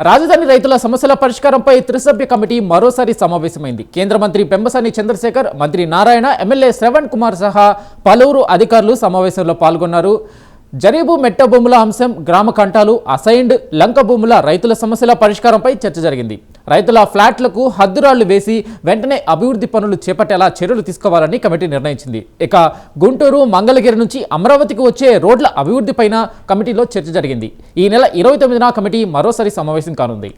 రాజధాని రైతుల సమస్యల పరిష్కారంపై త్రిసభ్య కమిటీ మరోసారి సమావేశమైంది. కేంద్ర మంత్రి పెంబసాని చంద్రశేఖర్ మంత్రి నారాయణ ఎమ్మెల్యే శ్రవణ్ కుమార్ సహా పలువురు అధికారులు సమావేశంలో పాల్గొన్నారు. జరీబు మెట్ట భూముల అంశం గ్రామ కంటాలు అసైన్డ్ లంక భూముల రైతుల సమస్యల పరిష్కారంపై చర్చ జరిగింది. రైతుల ఫ్లాట్లకు హద్దురాళ్ళు వేసి వెంటనే అభివృద్ధి పనులు చేపట్టేలా చర్యలు తీసుకోవాలని కమిటీ నిర్ణయించింది. ఇక గుంటూరు మంగళగిరి నుంచి అమరావతికి వచ్చే రోడ్ల అభివృద్ధిపైన కమిటీలో చర్చ జరిగింది. ఈ నెల ఇరవై తొమ్మిదిన కమిటీ మరోసారి సమావేశం కానుంది.